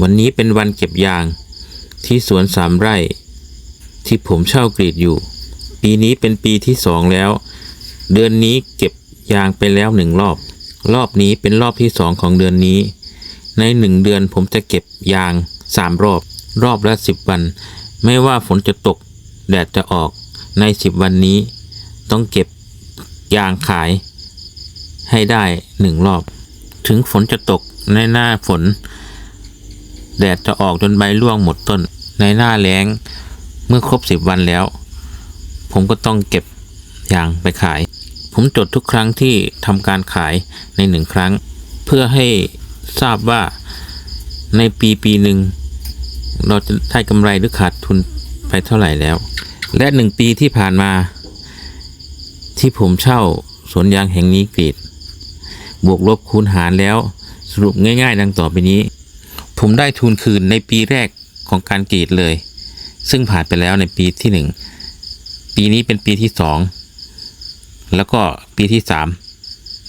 วันนี้เป็นวันเก็บยาง ที่สวนสามไร่ ที่ผมเช่ากรีดอยู่ ปีนี้เป็นปีที่สองแล้ว เดือนนี้เก็บยางไปแล้วหนึ่งรอบ รอบนี้เป็นรอบที่สองของเดือนนี้ ในหนึ่งเดือนผมจะเก็บยางสามรอบ รอบละสิบวัน ไม่ว่าฝนจะตก แดดจะออก ในสิบวันนี้ ต้องเก็บยางขาย ให้ได้หนึ่งรอบ ถึงฝนจะตกในหน้าฝน แดดจะออกจนใบร่วงหมดต้น ในหน้าแล้ง เมื่อครบสิบวันแล้ว ผมก็ต้องเก็บยางไปขาย ผมจดทุกครั้งที่ทำการขายในหนึ่งครั้ง เพื่อให้ทราบว่าในปีปีหนึ่งเราจะได้กำไรหรือขาดทุนไปเท่าไหร่แล้ว และหนึ่งปีที่ผ่านมา ที่ผมเช่าสวนยางแห่งนี้กรีด บวกลบคูณหารแล้วสรุปง่าย ๆ ดังต่อไปนี้ ผมได้ทุนคืนในปีแรกของการกรีดเลย ซึ่งผ่านไปแล้วในปีที่หนึ่งปีนี้เป็นปีที่สองแล้วก็ปีที่สาม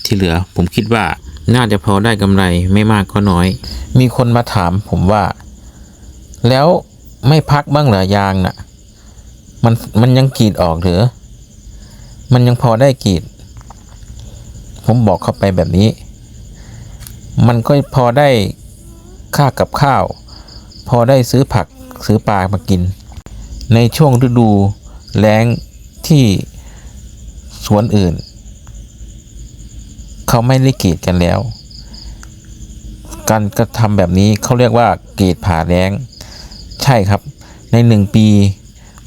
ที่เหลือ ผมคิดว่าน่าจะพอได้กำไรไม่มากก็น้อย มีคนมาถามผมว่า แล้วไม่พักบ้างเหรอยางน่ะ มันมันยังกรีดออกหรือ มันยังพอได้กรีด ผมบอกเข้าไปแบบนี้ มันก็พอได้ ค่ากับข้าว พอได้ซื้อผักซื้อปลามากิน ในช่วงฤดูแล้งที่สวนอื่น เขาไม่ได้กรีดกันแล้ว การกระทำแบบนี้เขาเรียกว่ากรีดผ่าแล้ง ใช่ครับ ในหนึ่งปี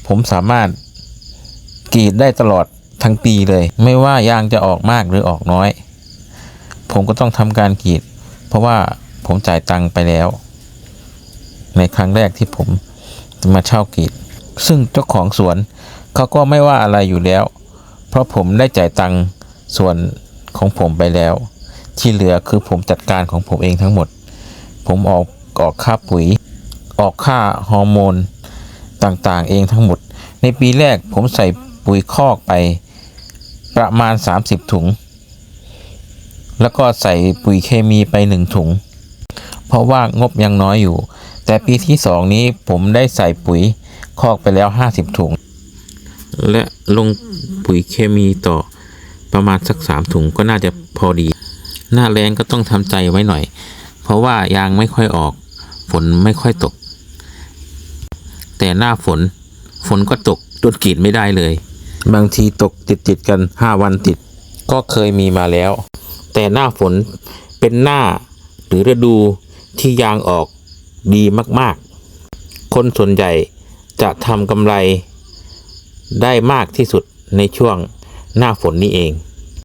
ผมสามารถกรีดได้ตลอดทั้งปีเลย ไม่ว่ายางจะออกมากหรือออกน้อย ผมก็ต้องทำการกรีด เพราะว่า ผมจ่ายตังค์ไปแล้ว ในครั้งแรกที่ผมมาเช่ากรีด ซึ่งเจ้าของสวนเขาก็ไม่ว่าอะไรอยู่แล้ว เพราะผมได้จ่ายตังค์ส่วนของผมไปแล้ว ที่เหลือคือผมจัดการของผมเองทั้งหมด ผมออกออกค่าปุ๋ย ออกค่าฮอร์โมนต่างๆ เองทั้งหมด ในปีแรกผมใส่ปุ๋ยคอกไปประมาณ 30 ถุง แล้วก็ใส่ปุ๋ยเคมีไปหนึ่งถุง เพราะว่างบยังน้อยอยู่ แต่ปีที่สองนี้ผมได้ใส่ปุ๋ยคอกไปแล้ว 50 ถุง และลงปุ๋ยเคมีต่อประมาณสักสามถุงก็น่าจะพอดี หน้าแรงก็ต้องทำใจไว้หน่อย เพราะว่ายางไม่ค่อยออกฝนไม่ค่อยตก แต่หน้าฝนฝนก็ตกจนกรีดไม่ได้เลย บางทีตกติดติดกันห้าวันติด ก็เคยมีมาแล้ว แต่หน้าฝนเป็นหน้าหรือฤดู ที่ยางออกดีมากๆ คนส่วนใหญ่จะทำกำไรได้มากที่สุดในช่วงหน้าฝนนี้เอง